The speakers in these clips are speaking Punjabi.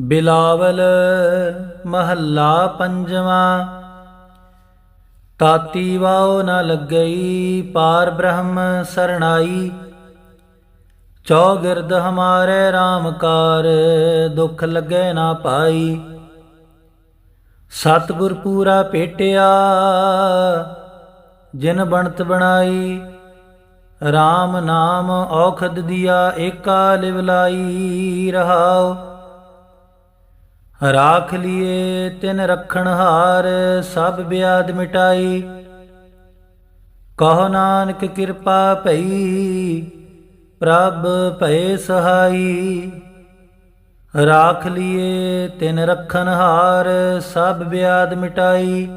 ਬਿਲਾਵਲ ਮਹੱਲਾ ਪੰਜਵਾਂ। ਤਾਤੀ ਵਾਉ ਨ ਲੱਗਈ ਪਾਰ ਬ੍ਰਹਮ ਸਰਣਾਈ। ਚੌਗਿਰਦ ਹਮਾਰੇ RAM ਕਾਰ ਦੁਖ ਲੱਗੇ ਨਾ ਪਾਈ। ਸਤਿਗੁਰ ਪੂਰਾ ਪੇਟਿਆ ਜਿਨ ਬਣਤ ਬਣਾਈ। RAM ਨਾਮ ਔਖਦ ਦਿਆ ਏਕਾ ਲਿਵ ਲਾਈ ਰਹਾਉ। ਰਾਖ ਲਿਏ ਤਿਨ ਰਖਣ ਹਾਰ, ਸਭ ਬਿਆਦ ਮਿਟਾਈ। ਕਹੋ ਨਾਨਕ ਕਿਰਪਾ ਭਈ, ਪ੍ਰਭ ਭਏ ਸਹਾਈ। ਰਾਖ ਲਿਏ ਤਿਨ ਰਖਣ ਹਾਰ, ਸਭ ਬਿਆਦ ਮਿਟਾਈ।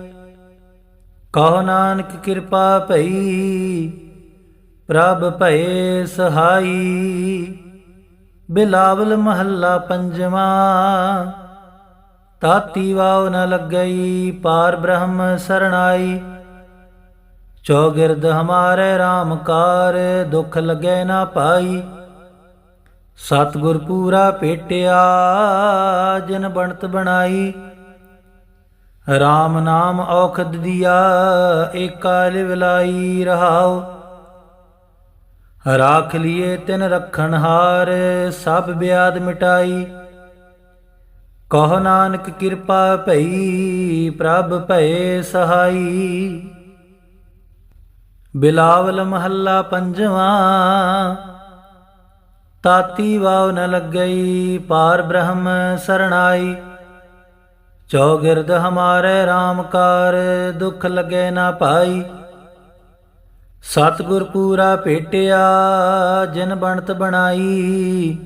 ਕਹੋ ਨਾਨਕ ਕਿਰਪਾ ਭਈ, ਪ੍ਰਭ ਭਏ ਸਹਾਈ। ਬਿਲਾਵਲ ਮਹੱਲਾ ਪੰਜਵਾਂ ਤਾਤੀ ਵਾਉ ਨ ਲੱਗਈ, ਪਾਰ ਬ੍ਰਹਮ ਸਰਣਾਈ। ਚੌਗਿਰਦ ਹਮਾਰੇ RAM ਕਾਰ, ਦੁਖ ਲਗੇ ਨਾ ਪਾਈ। ਸਤਿਗੁਰ ਪੂਰਾ ਪੇਟਿਆ, ਜਨ ਬਣਤ ਬਣਾਈ। RAM ਨਾਮ ਔਖਦ ਦਿਆ, ਏਕਾ ਲਿਵ ਲਾਈ ਰਹਾਓ ਰਾਖ ਲਿਏ ਤਿਨ ਰਖਣ ਹਾਰ, ਸਭ ਬਿਆਦ ਮਿਟਾਈ। ਕਹ ਨਾਨਕ ਕਿਰਪਾ ਭਈ, ਪ੍ਰਭ ਭਏ ਸਹਾਈ। ਬਿਲਾਵਲ ਮਹੱਲਾ ਪੰਜਵਾਂ, ਤਾਤੀ ਵਾਵ ਨ ਲੱਗਈ, ਪਾਰ ਬ੍ਰਹਮ ਸਰਣਾਈ। ਚੌਗਿਰਦ ਹਮਾਰੇ RAM ਕਾਰ, ਦੁਖ ਲਗੇ ਨਾ ਪਾਈ। ਸਤਿਗੁਰ ਪੂਰਾ ਭੇਟਿਆ, ਜਿਨ ਬਣਤ ਬਣਾਈ।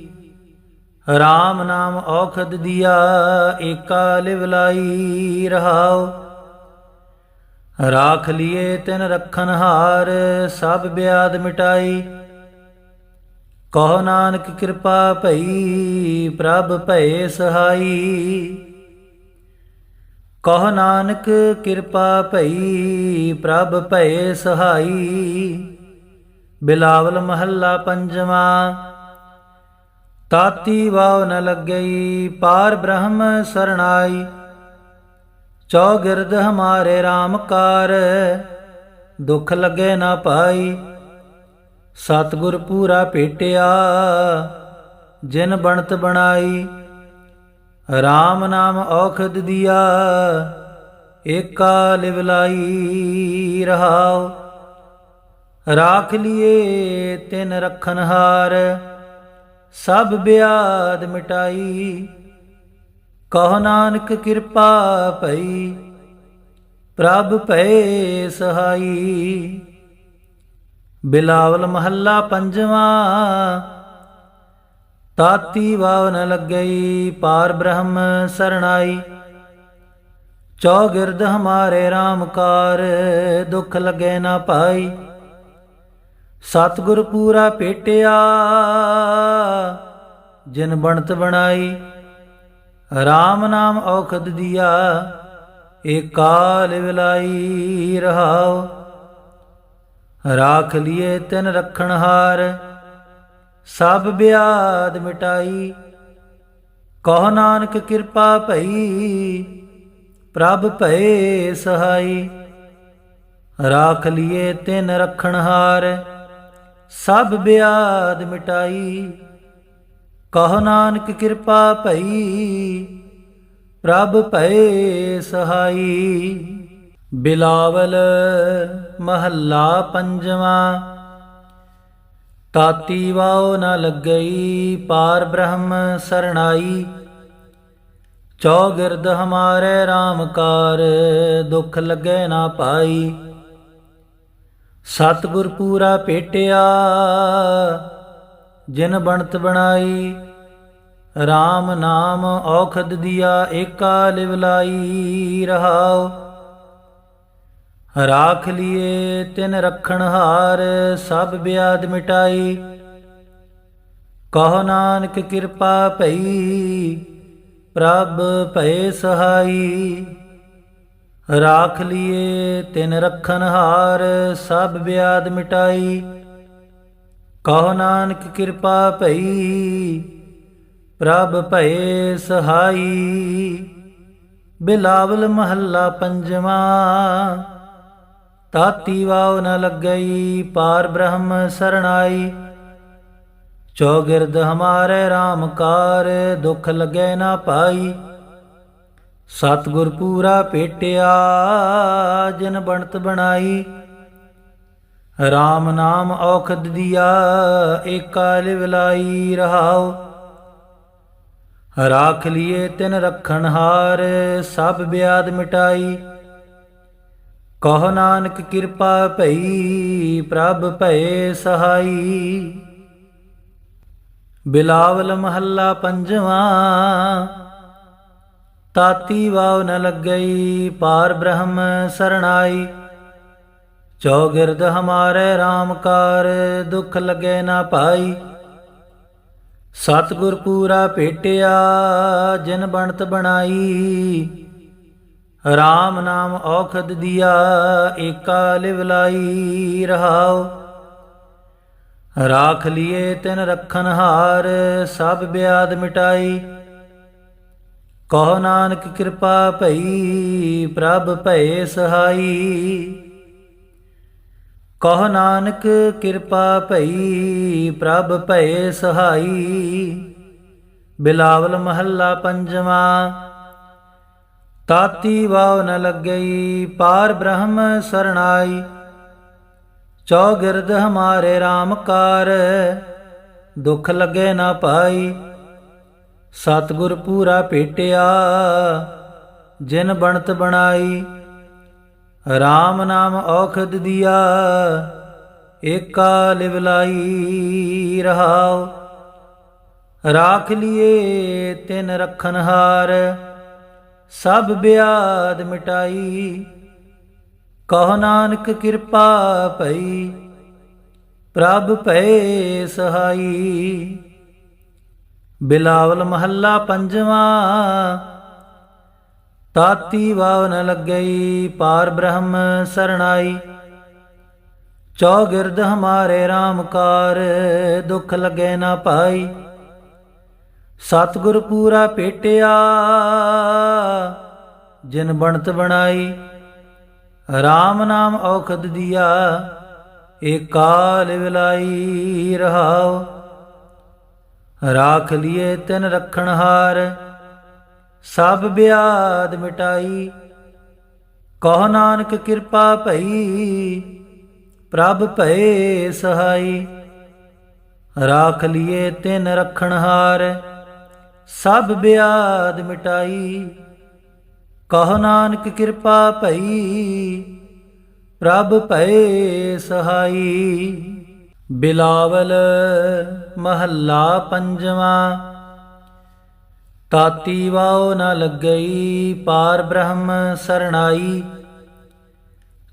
RAM ਨਾਮ ਔਖਦ ਦਿਆ, ਏਕਾ ਲਿਵ ਲਾਈ ਰਹਾਉ। ਰਾਖ ਲਿਏ ਤਿਨ ਰਖਨ ਹਾਰ, ਸਭ ਬਿਆਦ ਮਿਟਾਈ। ਕਹੋ ਨਾਨਕ ਕਿਰਪਾ ਭਈ, ਪ੍ਰਭ ਭਏ ਸਹਾਈ। ਕਹੋ ਨਾਨਕ ਕਿਰਪਾ ਭਈ, ਪ੍ਰਭ ਭਏ ਸਹਾਈ। ਬਿਲਾਵਲ ਮਹੱਲਾ ਪੰਜਵਾਂ ਤਾਤੀ ਵਾਉ ਨ ਲੱਗਈ, ਪਾਰ ਬ੍ਰਹਮ ਸਰਣਾਈ। ਚੌਗਿਰਦ ਹਮਾਰੇ RAM ਕਾਰ, ਦੁਖ ਲੱਗੇ ਨਾ ਪਾਈ। ਸਤਿਗੁਰ ਪੂਰਾ ਭੇਟਿਆ ਜਿਨ ਬਣਤ ਬਣਾਈ। RAM ਨਾਮ ਔਖਦ ਦਿਆ, ਏਕਾ ਲਿਵਲਾਈ ਰਹਾਉ। ਰਾਖ ਲਿਏ ਤਿਨ ਰਖਨ ਹਾਰ। ਸਭ ਬਿਆਦ ਮਿਟਾਈ। ਕਹ ਨਾਨਕ ਕਿਰਪਾ ਭਈ, ਪ੍ਰਭ ਭਏ ਸਹਾਈ। ਬਿਲਾਵਲ ਮਹੱਲਾ ਪੰਜਵਾਂ, ਤਾਤੀ ਵਾਵ ਨ ਲੱਗਈ ਪਾਰ ਬ੍ਰਹਮ ਸਰਣਾਈ। ਚੌਗਿਰਦ ਹਮਾਰੇ RAM ਕਾਰ ਦੁਖ ਲਗੇ ਨਾ ਪਾਈ। ਸਤਿਗੁਰ ਪੂਰਾ ਪੇਟਿਆ, ਜਿਨ ਬਣਤ ਬਣਾਈ RAM ਨਾਮ ਔਖਦ ਦਿਆ, ਏ ਕਾਲ ਲਾਈ ਰਹਾਓ ਰਾਖ ਲਿਏ ਤਿਨ ਰਖਣ ਹਾਰ, ਸਭ ਬਿਆਦ ਮਿਟਾਈ। ਕਹ ਨਾਨਕ ਕਿਰਪਾ ਭਈ, ਪ੍ਰਭ ਭਏ ਸਹਾਈ। ਰਾਖ ਲਿਏ ਤਿਨ ਰਖਣ ਹਾਰ ਸਭ ਬਿਆਦ ਮਿਟਾਈ। ਕਹ ਨਾਨਕ ਕਿਰਪਾ ਭਈ, ਪ੍ਰਭ ਭਏ ਸਹਾਈ। ਬਿਲਾਵਲ ਮਹੱਲਾ ਪੰਜਵਾਂ, ਤਾਤੀ ਵਾਉ ਨ ਲੱਗਈ ਪਾਰ ਬ੍ਰਹਮ ਸਰਣਾਈ। ਚੌਗਿਰਦ ਹਮਾਰੇ RAM ਕਾਰ ਦੁਖ ਲਗੇ ਨਾ ਪਾਈ। ਸਤਿਗੁਰ ਪੂਰਾ ਪੇਟਿਆ, ਜਿਨ ਬਣਤ ਬਣਾਈ RAM ਨਾਮ ਔਖਦ ਦਿਆ ਏਕਾ ਲਿਵ ਲਾਈ ਰਹਾਉ। ਰਾਖ ਲਿਏ ਤਿਨ ਰਖਣ ਹਾਰ, ਸਭ ਬਿਆਦ ਮਿਟਾਈ। ਕਹੋ ਨਾਨਕ ਕਿਰਪਾ ਭਈ, ਪ੍ਰਭ ਭਏ ਸਹਾਈ। ਰਾਖ ਲਿਏ ਤਿਨ ਰਖਨ ਹਾਰ, ਸਭ ਬਿਆਦ ਮਿਟਾਈ। ਕਹੋ ਨਾਨਕ ਕਿਰਪਾ ਭਈ, ਪ੍ਰਭ ਭਏ ਸਹਾਈ। ਬਿਲਾਵਲ ਮਹੱਲਾ ਪੰਜਵਾ ਤਾਤੀ ਵਾਉ ਨ ਲੱਗਈ, ਪਾਰ ਬ੍ਰਹਮ ਸਰਣਾਈ। ਚੌਗਿਰਦ ਹਮਾਰੇ RAM ਕਾਰ, ਦੁਖ ਲਗੇ ਨਾ ਪਾਈ। ਸਤਿਗੁਰ ਪੂਰਾ ਪੇਟਿਆ, ਜਨ ਬਣਤ ਬਣਾਈ। RAM ਨਾਮ ਔਖਦ ਦਿਆ, ਏਕਾ ਲਿਵਲਾਈ ਰਹਾਉ। ਰਾਖ ਲਿਏ ਤਿਨ ਰਖਣ ਹਾਰ, ਸਭ ਬਿਆਦ ਮਿਟਾਈ। ਕਹ ਨਾਨਕ ਕਿਰਪਾ ਭਈ, ਪ੍ਰਭ ਭਏ ਸਹਾਈ। ਬਿਲਾਵਲ ਮਹੱਲਾ ਪੰਜਵਾਂ ਤਾਤੀ ਵਾਵ ਨ ਲੱਗਈ, ਪਾਰ ਬ੍ਰਹਮ ਸਰਣਾਈ। ਚੌਗਿਰਦ ਹਮਾਰੇ RAM ਕਾਰ, ਦੁਖ ਲਗੇ ਨਾ ਪਾਈ ਸਤਿਗੁਰ ਪੂਰਾ ਭੇਟਿਆ, ਜਿਨ ਬਣਤ ਬਣਾਈ। RAM ਨਾਮ ਔਖਦ ਦਿਆ, ਏਕਾ ਲਿਵਲਾਈ ਰਹਾਉ। ਰਾਖ ਲਿਏ ਤਿਨ ਰਖਨ ਹਾਰ, ਸਭ ਬਿਆਦ ਮਿਟਾਈ। ਕਹੋ ਨਾਨਕ ਕਿਰਪਾ ਭਈ ਪ੍ਰਭ ਭਏ ਸਹਾਈ। ਕਹ ਨਾਨਕ ਕਿਰਪਾ ਭਈ ਪ੍ਰਭ ਭਏ ਸਹਾਈ। ਬਿਲਾਵਲ ਮਹੱਲਾ ਪੰਜਵਾ, ਤਾਤੀ ਵਾਵ ਨ ਲੱਗਈ, ਪਾਰ ਬ੍ਰਹਮ ਸਰਣਾਈ। ਚੌਗਿਰਦ ਹਮਾਰੇ RAM ਕਾਰ, ਦੁਖ ਲਗੇ ਨਾ ਪਾਈ। ਸਤਿਗੁਰ ਪੂਰਾ ਭੇਟਿਆ, ਜਿਨ ਬਣਤ ਬਣਾਈ RAM ਨਾਮ ਔਖਦ ਦਿਆ, ਏਕਾ ਲਿਵਲਾਈ ਰਹਾਉ। ਰਾਖ ਲਿਏ ਤਿਨ ਰਖਨ ਸਭ ਬਿਆਦ ਮਿਟਾਈ। ਕਹ ਨਾਨਕ ਕਿਰਪਾ ਭਈ, ਪ੍ਰਭ ਭਏ ਸਹਾਈ। ਬਿਲਾਵਲ ਮਹੱਲਾ ਪੰਜਵਾਂ। ਤਾਤੀ ਵਾਵ ਨ ਲੱਗਈ, ਪਾਰ ਬ੍ਰਹਮ ਸਰਣਾਈ। ਚੌਗਿਰਦ ਹਮਾਰੇ RAM ਕਾਰ ਦੁਖ ਲਗੇ ਨਾ ਪਾਈ। ਸਤਿਗੁਰ ਪੂਰਾ ਪੇਟਿਆ, ਜਿਨ ਬਣਤ ਬਣਾਈ। RAM ਨਾਮ ਔਖਦ ਦਿਆ ਕਾਲ ਵਿਲਾਈ ਰਹਾਓ। ਰਾਖ ਲਿਏ ਤਿਨ ਰਖਣਹਾਰ ਸਭ ਬਿਆਦ ਮਿਟਾਈ। ਕਹ ਨਾਨਕ ਕਿਰਪਾ ਭਈ, ਪ੍ਰਭ ਭਏ ਸਹਾਈ। ਰਾਖ ਲਿਏ ਤਿਨ ਰਖਣਹਾਰ ਸਭ ਬਿਆਦ ਮਿਟਾਈ। ਕਹ ਨਾਨਕ ਕਿਰਪਾ ਭਈ, ਪ੍ਰਭ ਭਏ ਸਹਾਈ। ਬਿਲਾਵਲ ਮਹੱਲਾ ਪੰਜਵਾਂ। ਤਾਤੀ ਵਾਉ ਨ ਲੱਗਈ ਪਾਰ ਬ੍ਰਹਮ ਸਰਣਾਈ।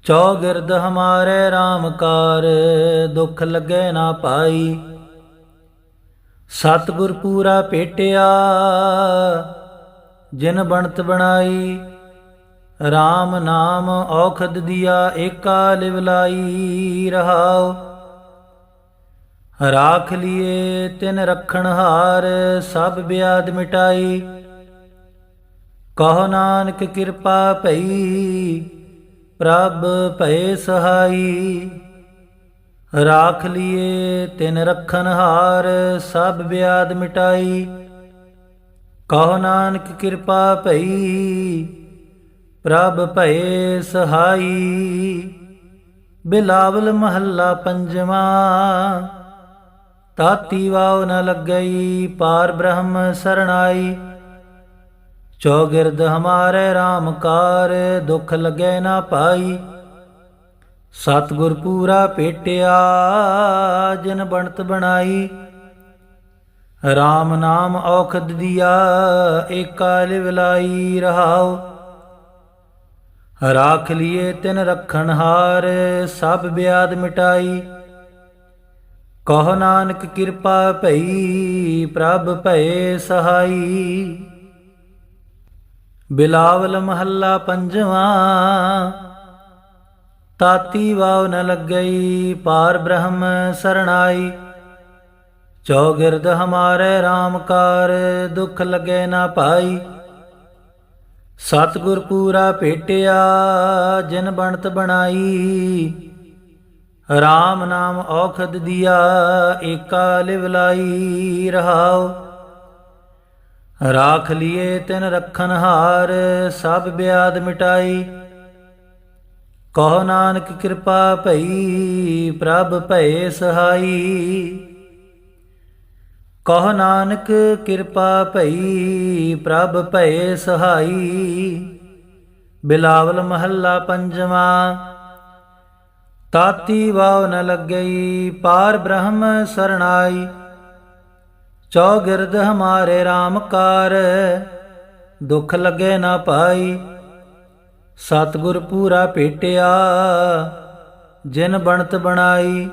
ਚੌਗਿਰਦ ਹਮਾਰੇ RAM ਕਾਰ ਦੁਖ ਲੱਗੇ ਨਾ ਪਾਈ। ਸਤਿਗੁਰ ਪੂਰਾ ਭੇਟਿਆ ਜਿਨ ਬਣਤ ਬਣਾਈ। RAM ਨਾਮ ਔਖਦ ਦਿਆ ਏਕਾ ਲਿਵਲਾਈ ਰਹਾਓ ਰਾਖ ਲਿਏ ਤਿਨ ਰਖਣ ਹਾਰ, ਸਭ ਬਿਆਦ ਮਿਟਾਈ। ਕਹ ਨਾਨਕ ਕਿਰਪਾ ਭਈ, ਪ੍ਰਭ ਭਏ ਸਹਾਈ। ਰਾਖ ਲਿਏ ਤਿਨ ਰਖਨ ਹਾਰ, ਸਭ ਬਿਆਦ ਮਿਟਾਈ। ਕਹ ਨਾਨਕ ਕਿਰਪਾ ਭਈ, ਪ੍ਰਭ ਭਏ ਸਹਾਈ। ਬਿਲਾਵਲ ਮਹੱਲਾ ਪੰਜਵਾ ਤਾਤੀ ਵਾਉ ਨ ਲੱਗਈ, ਪਾਰ ਬ੍ਰਹਮ ਸਰਣਾਈ। ਚੌਗਿਰਦ ਹਮਾਰੇ RAM ਕਾਰ, ਦੁਖ ਲਗੇ ਨਾ ਪਾਈ। ਸਤਿਗੁਰ ਪੂਰਾ ਪੇਟਿਆ, ਜਿਨ ਬਣਤ ਬਣਾਈ। RAM ਨਾਮ ਔਖਦ ਦਿਆ, ਏਕਾ ਲਿਵਲਾਈ ਰਹਾਓ ਰਾਖ ਲਿਏ ਤਿਨ ਰਖਣ ਹਾਰ, ਸਭ ਬਿਆਦ ਮਿਟਾਈ। ਕਹ ਨਾਨਕ ਕਿਰਪਾ ਭਈ, ਪ੍ਰਭ ਭਏ ਸਹਾਈ। ਬਿਲਾਵਲ ਮਹੱਲਾ ਪੰਜਵਾਂ, ਤਾਤੀ ਵਾਵ ਨ ਲੱਗਈ, ਪਾਰ ਬ੍ਰਹਮ ਸਰਣਾਈ। ਚੌਗਿਰਦ ਹਮਾਰੇ RAM ਕਾਰ, ਦੁਖ ਲਗੇ ਨਾ ਪਾਈ। ਸਤਿਗੁਰ ਪੂਰਾ ਭੇਟਿਆ, ਜਿਨ ਬਣਤ ਬਣਾਈ। RAM ਨਾਮ ਔਖਦ ਦਿਆ, ਏਕਾ ਲਿਵ ਲਾਈ ਰਹਾਉ। ਰਾਖ ਲਿਏ ਤਿਨ ਰਖਨ ਹਾਰ, ਸਭ ਬਿਆਦ ਮਿਟਾਈ। ਕਹੋ ਨਾਨਕ ਕਿਰਪਾ ਭਈ, ਪ੍ਰਭ ਭਏ ਸਹਾਈ। ਕਹੋ ਨਾਨਕ ਕਿਰਪਾ ਭਈ, ਪ੍ਰਭ ਭਏ ਸਹਾਈ। ਬਿਲਾਵਲ ਮਹੱਲਾ ਪੰਜਵਾ ਤਾਤੀ ਵਾਵ ਨ ਲੱਗਈ, ਪਾਰ ਬ੍ਰਹਮ ਸਰਣਾਈ। ਚੌਗਿਰਦ ਹਮਾਰੇ RAM ਕਾਰ, ਦੁਖ ਲਗੇ ਨਾ ਪਾਈ। ਸਤਿਗੁਰ ਪੂਰਾ ਭੇਟਿਆ ਜਿਨ ਬਣਤ ਬਣਾਈ।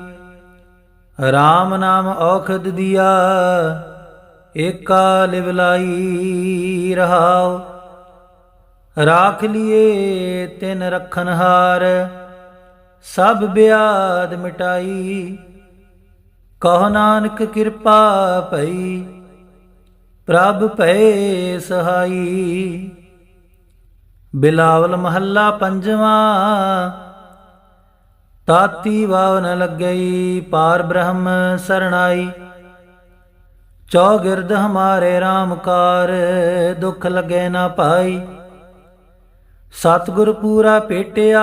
RAM ਨਾਮ ਔਖਦ ਦਿਆ, ਏਕਾ ਲਿਵ ਲਾਈ ਰਹਾਉ। ਰਾਖ ਲਿਏ ਤਿਨ ਰਖਨ ਹਾਰ। ਸਭ ਬਿਆਦ ਮਿਟਾਈ। ਕਹੋ ਨਾਨਕ ਕਿਰਪਾ ਭਈ, ਪ੍ਰਭ ਭਏ ਸਹਾਈ। ਬਿਲਾਵਲ ਮਹੱਲਾ ਪੰਜਵਾਂ, ਤਾਤੀ ਵਾਵ ਨ ਲੱਗਈ, ਪਾਰ ਬ੍ਰਹਮ ਸਰਣਾਈ। ਚੌਗਿਰਦ ਹਮਾਰੇ RAM ਕਾਰ, ਦੁਖ ਲਗੇ ਨਾ ਪਾਈ। ਸਤਿਗੁਰ ਪੂਰਾ ਪੇਟਿਆ,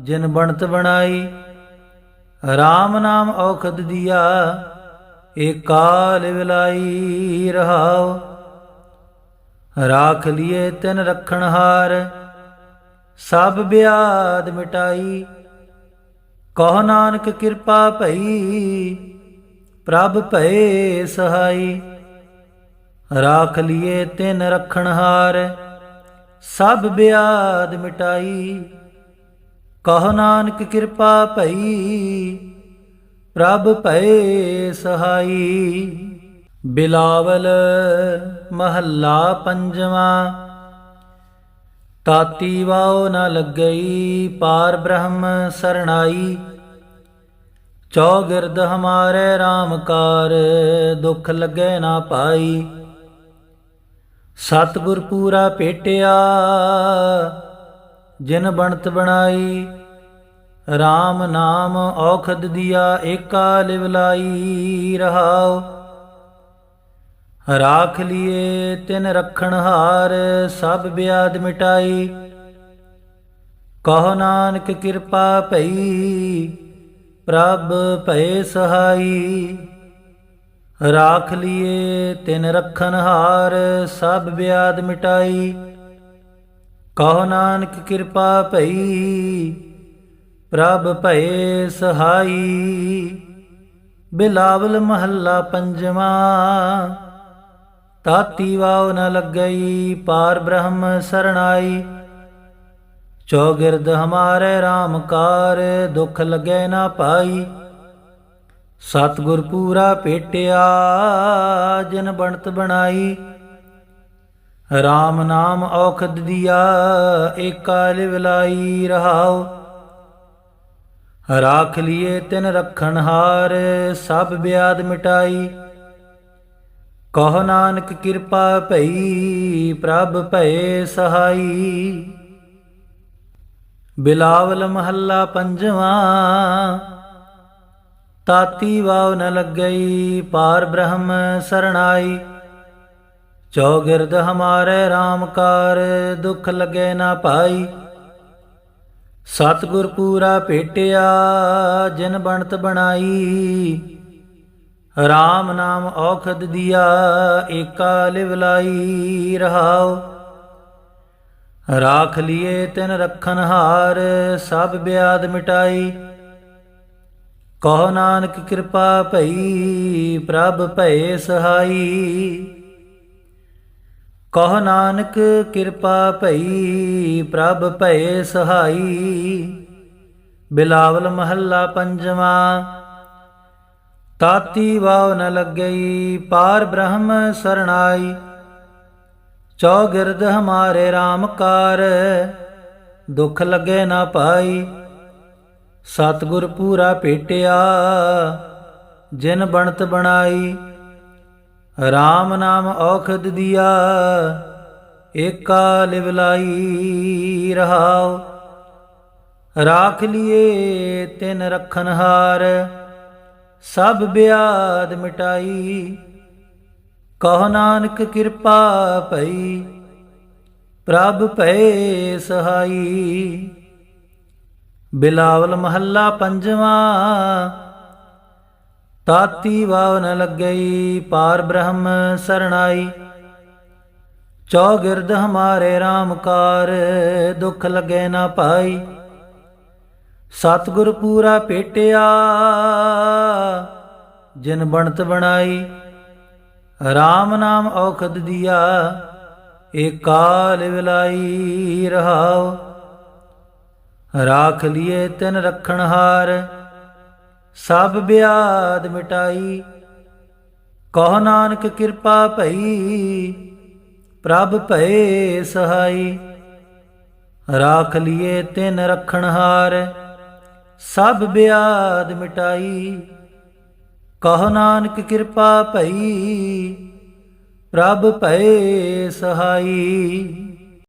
ਜਿਨ ਬਣਤ ਬਣਾਈ RAM ਨਾਮ ਔਖਦ ਦਿਆ ਏਕਾ ਲਿਵ ਲਾਈ ਰਹਾਉ। ਰਾਖ ਲਿਏ ਤਿਨ ਰਖਣ ਹਾਰ, ਸਭ ਬਿਆਦ ਮਿਟਾਈ। ਕਹੋ ਨਾਨਕ ਕਿਰਪਾ ਭਈ, ਪ੍ਰਭ ਭਏ ਸਹਾਈ। ਰਾਖ ਲਿਏ ਤਿਨ ਰਖਣ ਹਾਰ ਸਭ ਬਿਆਦ ਮਿਟਾਈ। ਕਹੋ ਨਾਨਕ ਕਿਰਪਾ ਭਈ, ਪ੍ਰਭ ਭਏ ਸਹਾਈ। ਬਿਲਾਵਲ ਮਹੱਲਾ ਪੰਜਵਾਂ, ਤਾਤੀ ਵਾਉ ਨ ਲੱਗਈ ਪਾਰ ਬ੍ਰਹਮ ਸਰਣਾਈ। ਚੌਗਿਰਦ ਹਮਾਰੇ RAM ਕਾਰ ਦੁਖ ਲੱਗੇ ਨਾ ਪਾਈ। ਸਤਿਗੁਰ ਪੂਰਾ ਪੇਟਿਆ, ਜਿਨ ਬਣਤ ਬਣਾਈ RAM ਨਾਮ ਔਖਦ ਦਿਆ ਏਕਾ ਲਿਵ ਲਾਈ ਰਹਾਉ। ਰਾਖ ਲਿਏ ਤਿਨ ਰਖਣ ਹਾਰ, ਸਭ ਬਿਆਦ ਮਿਟਾਈ। ਕਹੋ ਨਾਨਕ ਕਿਰਪਾ ਭਈ, ਪ੍ਰਭ ਭਏ ਸਹਾਈ। ਰਾਖ ਲਿਏ ਤਿਨ ਰਖਨ ਹਾਰ, ਸਭ ਬਿਆਦ ਮਿਟਾਈ। ਕਹੋ ਨਾਨਕ ਕਿਰਪਾ ਭਈ, ਪ੍ਰਭ ਭਏ ਸਹਾਈ। ਬਿਲਾਵਲ ਮਹੱਲਾ ਪੰਜਵਾ, ਤਾਤੀ ਵਾਉ ਨ ਲੱਗਈ, ਪਾਰ ਬ੍ਰਹਮ ਸਰਣਾਈ। ਚੌਗਿਰਦ ਹਮਾਰੇ RAM ਕਾਰ, ਦੁਖ ਲਗੇ ਨਾ ਪਾਈ। ਸਤਿਗੁਰ ਪੂਰਾ ਪੇਟਿਆ, ਜਿਨ ਬਣਤ ਬਣਾਈ। RAM ਨਾਮ ਔਖਦ ਦਿਆ, ਏਕਾ ਲਿਵ ਲਾਈ ਰਹਾਉ। ਰਾਖ ਲਿਏ ਤਿਨ ਰਖਣ ਹਾਰ, ਸਭ ਬਿਆਦ ਮਿਟਾਈ। ਕਹੋ ਨਾਨਕ ਕਿਰਪਾ ਭਈ, ਪ੍ਰਭ ਭਏ ਸਹਾਈ। ਬਿਲਾਵਲ ਮਹੱਲਾ ਪੰਜਵਾਂ ਤਾਤੀ ਵਾਵ ਨ ਲੱਗਈ, ਪਾਰ ਬ੍ਰਹਮ ਸਰਣਾਈ। ਚੌਗਿਰਦ ਹਮਾਰੇ RAM ਕਾਰ, ਦੁਖ ਲਗੇ ਨਾ ਪਾਈ। ਸਤਿਗੁਰ ਪੂਰਾ ਭੇਟਿਆ, ਜਿਨ ਬਣਤ ਬਣਾਈ। RAM ਨਾਮ ਔਖਦ ਦਿਆ, ਏਕਾ ਲਿਵ ਲਾਈ ਰਹਾਉ। ਰਾਖ ਲਿਏ ਤਿਨ ਰਖਨ ਹਾਰ, ਸਭ ਬਿਆਦ ਮਿਟਾਈ। ਕਹੋ ਨਾਨਕ ਕਿਰਪਾ ਭਈ, ਪ੍ਰਭ ਭਏ ਸਹਾਈ। ਕਹੋ ਨਾਨਕ ਕਿਰਪਾ ਭਈ, ਪ੍ਰਭ ਭਏ ਸਹਾਈ। ਬਿਲਾਵਲ ਮਹੱਲਾ ਪੰਜਵਾਂ, ਤਾਤੀ ਵਾਵ ਨ ਲੱਗਈ, ਪਾਰ ਬ੍ਰਹਮ ਸਰਣਾਈ। ਚੌਗਿਰਦ ਹਮਾਰੇ RAM ਕਾਰ, ਦੁਖ ਲਗੇ ਨਾ ਪਾਈ। ਸਤਿਗੁਰ ਪੂਰਾ ਭੇਟਿਆ, ਜਿਨ ਬਣਤ ਬਣਾਈ RAM ਨਾਮ ਔਖਦ ਦਿਆ, ਏਕਾ ਲਿਵਲਾਈ ਰਹਾਉ। ਰਾਖ ਲਿਏ ਤਿਨ ਰਖਨ ਸਭ ਬਿਆਦ ਮਿਟਾਈ। ਕਹ ਨਾਨਕ ਕਿਰਪਾ ਭਈ, ਪ੍ਰਭ ਭੈ ਸਹਾਈ। ਬਿਲਾਵਲ ਮਹੱਲਾ ਪੰਜਵਾਂ। ਤਾਤੀ ਵਾਵ ਨ ਲੱਗਈ, ਪਾਰ ਬ੍ਰਹਮ ਸਰਣਾਈ। ਚੌਗਿਰਦ ਹਮਾਰੇ ਰਾਮਕਾਰ ਦੁੱਖ ਦੁਖ ਲਗੇ ਨਾ ਪਾਈ। ਸਤਿਗੁਰ ਪੂਰਾ ਪੇਟਿਆ, ਜਿਨ ਬਣਤ ਬਣਾਈ। RAM ਨਾਮ ਔਖਦ ਦਿਆ, ਏਕਾਲ ਵਿਲਾਈ ਰਹਾਓ ਰਾਖ ਲਿਏ ਤਿਨ ਰਖਣਹਾਰ ਸਭ ਬਿਆਦ ਮਿਟਾਈ। ਕਹ ਨਾਨਕ ਕਿਰਪਾ ਭਈ, ਪ੍ਰਭ ਭਏ ਸਹਾਈ। ਰਾਖ ਲਿਏ ਤਿਨ ਰਖਣਹਾਰ ਸਭ ਬਿਆਦ ਮਿਟਾਈ। ਕਹ ਨਾਨਕ ਕਿਰਪਾ ਭਈ, ਪ੍ਰਭ ਭਏ ਸਹਾਈ।